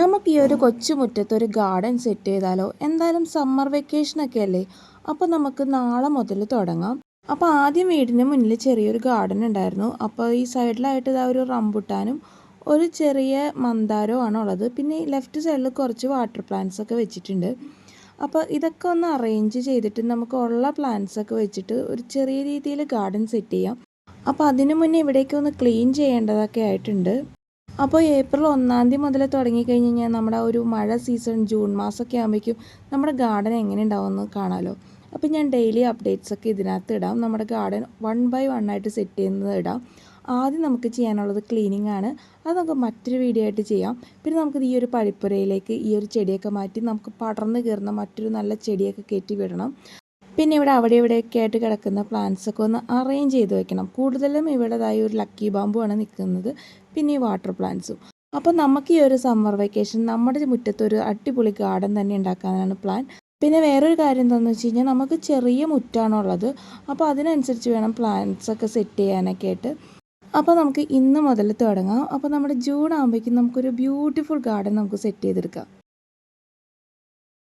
നമുക്ക് ഈ ഒരു കൊച്ചുമുറ്റത്ത് ഒരു ഗാർഡൻ സെറ്റ് ചെയ്താലോ? എന്തായാലും സമ്മർ വെക്കേഷനൊക്കെ അല്ലേ അപ്പോൾ നമുക്ക് നാളെ മുതൽ തുടങ്ങാം. അപ്പോൾ ആദ്യം വീടിന് മുന്നിൽ ചെറിയൊരു ഗാർഡൻ ഉണ്ടായിരുന്നു. അപ്പോൾ ഈ സൈഡിലായിട്ട് ഇതാ ഒരു റംബുട്ടാനും ഒരു ചെറിയ മന്ദാരോ ആണുള്ളത് പിന്നെ ലെഫ്റ്റ് സൈഡിൽ കുറച്ച് വാട്ടർ പ്ലാന്റ്സ് ഒക്കെ വെച്ചിട്ടുണ്ട്. അപ്പോൾ ഇതൊക്കെ ഒന്ന് അറേഞ്ച് ചെയ്തിട്ട് നമുക്ക് ഉള്ള പ്ലാന്റ്സ് ഒക്കെ വെച്ചിട്ട് ഒരു ചെറിയ രീതിയിൽ ഗാർഡൻ സെറ്റ് ചെയ്യാം. അപ്പോൾ അതിനു മുന്നേ ഇവിടേക്ക് ഒന്ന് ക്ലീൻ ചെയ്യേണ്ടതൊക്കെ ആയിട്ടുണ്ട്. അപ്പോൾ ഏപ്രിൽ ഒന്നാം തീയതി മുതൽ തുടങ്ങിക്കഴിഞ്ഞ് കഴിഞ്ഞാൽ നമ്മുടെ ഒരു മഴ സീസൺ ജൂൺ മാസമൊക്കെ ആകുമ്പോഴേക്കും നമ്മുടെ ഗാർഡൻ എങ്ങനെ ഉണ്ടാവുമെന്ന് കാണാമല്ലോ അപ്പോൾ ഞാൻ ഡെയിലി അപ്ഡേറ്റ്സ് ഒക്കെ ഇതിനകത്ത് ഇടാം. നമ്മുടെ ഗാർഡൻ വൺ ബൈ വൺ ആയിട്ട് സെറ്റ് ചെയ്യുന്നത് ഇടാം. ആദ്യം നമുക്ക് ചെയ്യാനുള്ളത് ക്ലീനിങ് ആണ്. അത് നമുക്ക് മറ്റൊരു വീഡിയോ ആയിട്ട് ചെയ്യാം. പിന്നെ നമുക്ക് ഈ ഒരു പഴിപ്പുരയിലേക്ക് ഈ ഒരു ചെടിയൊക്കെ മാറ്റി നമുക്ക് പടർന്നു കയറുന്ന മറ്റൊരു നല്ല ചെടിയൊക്കെ കയറ്റി വിടണം. പിന്നെ ഇവിടെ അവിടെ ഇവിടെയൊക്കെ ആയിട്ട് കിടക്കുന്ന പ്ലാന്റ്സ് ഒക്കെ ഒന്ന് അറേഞ്ച് ചെയ്ത് വെക്കണം. കൂടുതലും ഇവിടെതായി ഒരു ലക്കി ബാമ്പു ആണ് നിൽക്കുന്നത് പിന്നെ ഈ വാട്ടർ പ്ലാന്റ്സും അപ്പോൾ നമുക്ക് ഈ ഒരു സമ്മർ വെക്കേഷൻ നമ്മുടെ മുറ്റത്ത് ഒരു അടിപൊളി ഗാർഡൻ തന്നെ ഉണ്ടാക്കാനാണ് പ്ലാൻ പിന്നെ വേറൊരു കാര്യം എന്താണെന്ന് വെച്ച് കഴിഞ്ഞാൽ നമുക്ക് ചെറിയ മുറ്റാണുള്ളത് അപ്പോൾ അതിനനുസരിച്ച് വേണം പ്ലാന്റ്സ് ഒക്കെ സെറ്റ് ചെയ്യാനൊക്കെ ആയിട്ട്. അപ്പോൾ നമുക്ക് ഇന്ന് മുതൽ തുടങ്ങാം. അപ്പോൾ നമ്മുടെ ജൂൺ ആകുമ്പോഴേക്കും നമുക്കൊരു ബ്യൂട്ടിഫുൾ ഗാർഡൻ നമുക്ക് സെറ്റ് ചെയ്തെടുക്കാം.